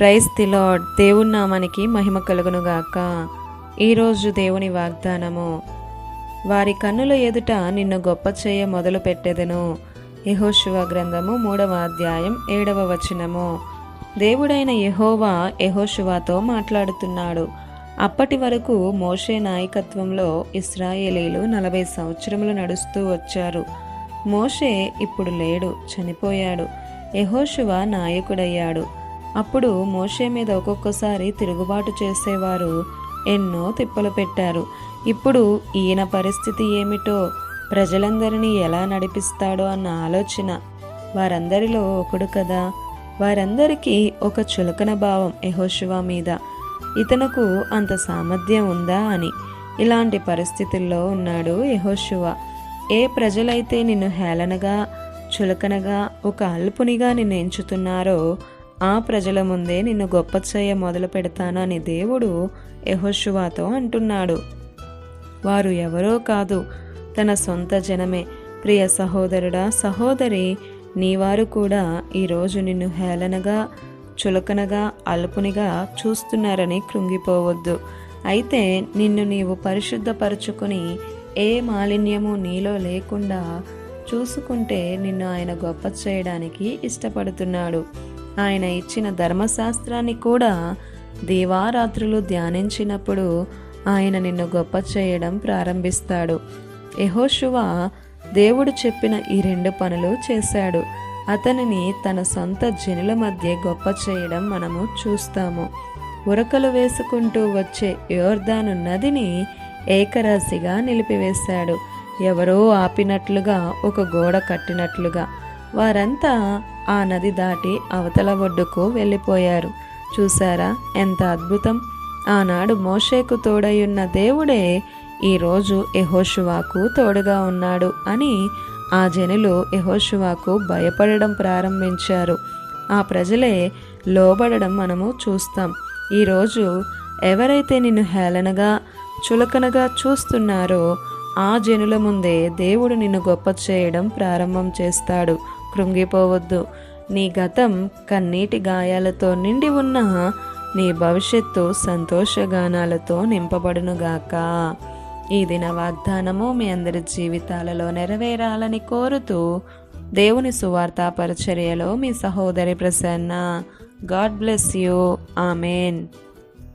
Praise తిలాడ్ దేవుని నామానికి మహిమ కలుగునుగాక. ఈరోజు దేవుని వాగ్దానము. వారి కన్నుల ఎదుట నిన్ను గొప్ప చేయ మొదలు పెట్టెదను. యహోశివ గ్రంథము మూడవ అధ్యాయం ఏడవ వచనము. దేవుడైన యహోవా యహోశివాతో మాట్లాడుతున్నాడు. అప్పటి వరకు మోషే నాయకత్వంలో ఇస్రాయేలీలు నలభై సంవత్సరములు నడుస్తూ వచ్చారు. మోషే ఇప్పుడు లేడు చనిపోయాడు. యహోశివ నాయకుడయ్యాడు. అప్పుడు మోషే మీద ఒక్కొక్కసారి తిరుగుబాటు చేసేవారు. ఎన్నో తిప్పలు పెట్టారు. ఇప్పుడు ఈయన పరిస్థితి ఏమిటో ప్రజలందరినీ ఎలా నడిపిస్తాడో అన్న ఆలోచన. వారందరిలో ఒకడు కదా. వారందరికీ ఒక చులకన భావం యహోశివా మీద. ఇతనుకు అంత సామర్థ్యం ఉందా అని. ఇలాంటి పరిస్థితుల్లో ఉన్నాడు యెహోషువ. ఏ ప్రజలైతే నిన్ను హేళనగా చులకనగా ఒక అల్పునిగా నిన్ను ఎంచుతున్నారో ఆ ప్రజల ముందే నిన్ను గొప్ప చేయ మొదలు పెడతాను అని దేవుడు యహోశువాతో అంటున్నాడు. వారు ఎవరో కాదు తన సొంత జనమే. ప్రియ సహోదరుడా సహోదరి నీవారు కూడా ఈరోజు నిన్ను హేళనగా చులకనగా అల్పునిగా చూస్తున్నారని కృంగిపోవద్దు. అయితే నిన్ను నీవు పరిశుద్ధపరచుకుని ఏ మాలిన్యము నీలో లేకుండా చూసుకుంటే నిన్ను ఆయన గొప్ప చేయడానికి ఇష్టపడుతున్నాడు. ఆయన ఇచ్చిన ధర్మశాస్త్రాన్ని కూడా దీవారాత్రులు ధ్యానించినప్పుడు ఆయన నిన్ను గొప్ప చేయడం ప్రారంభిస్తాడు. యహోశువ దేవుడు చెప్పిన ఈ రెండు పనులు చేశాడు. అతనిని తన సొంత జనుల మధ్య గొప్ప చేయడం మనము చూస్తాము. ఉరకలు వేసుకుంటూ వచ్చే యోర్దాను నదిని ఏకరాశిగా నిలిపివేశాడు. ఎవరో ఆపినట్లుగా ఒక గోడ కట్టినట్లుగా. వారంతా ఆ నది దాటి అవతల ఒడ్డుకు వెళ్ళిపోయారు. చూసారా ఎంత అద్భుతం! ఆనాడు మోషేకు తోడయున్న దేవుడే ఈరోజు ఎహోషువాకు తోడుగా ఉన్నాడు అని ఆ జనులు యెహోషువాకు భయపడడం ప్రారంభించారు. ఆ ప్రజలే లోబడడం మనము చూస్తాం. ఈరోజు ఎవరైతే నిన్ను హేళనగా చులకనగా చూస్తున్నారో ఆ జనుల ముందే దేవుడు నిన్ను గొప్ప చేయడం ప్రారంభం చేస్తాడు. కృంగిపోవద్దు. నీ గతం కన్నీటి గాయాలతో నిండి ఉన్న నీ భవిష్యత్తు సంతోషగానాలతో నింపబడునుగాక. ఈ దిన వాగ్దానము మీ అందరి జీవితాలలో నెరవేరాలని కోరుతూ దేవుని సువార్త పరిచర్యలో మీ సహోదరి Prasanna. God bless you. Amen.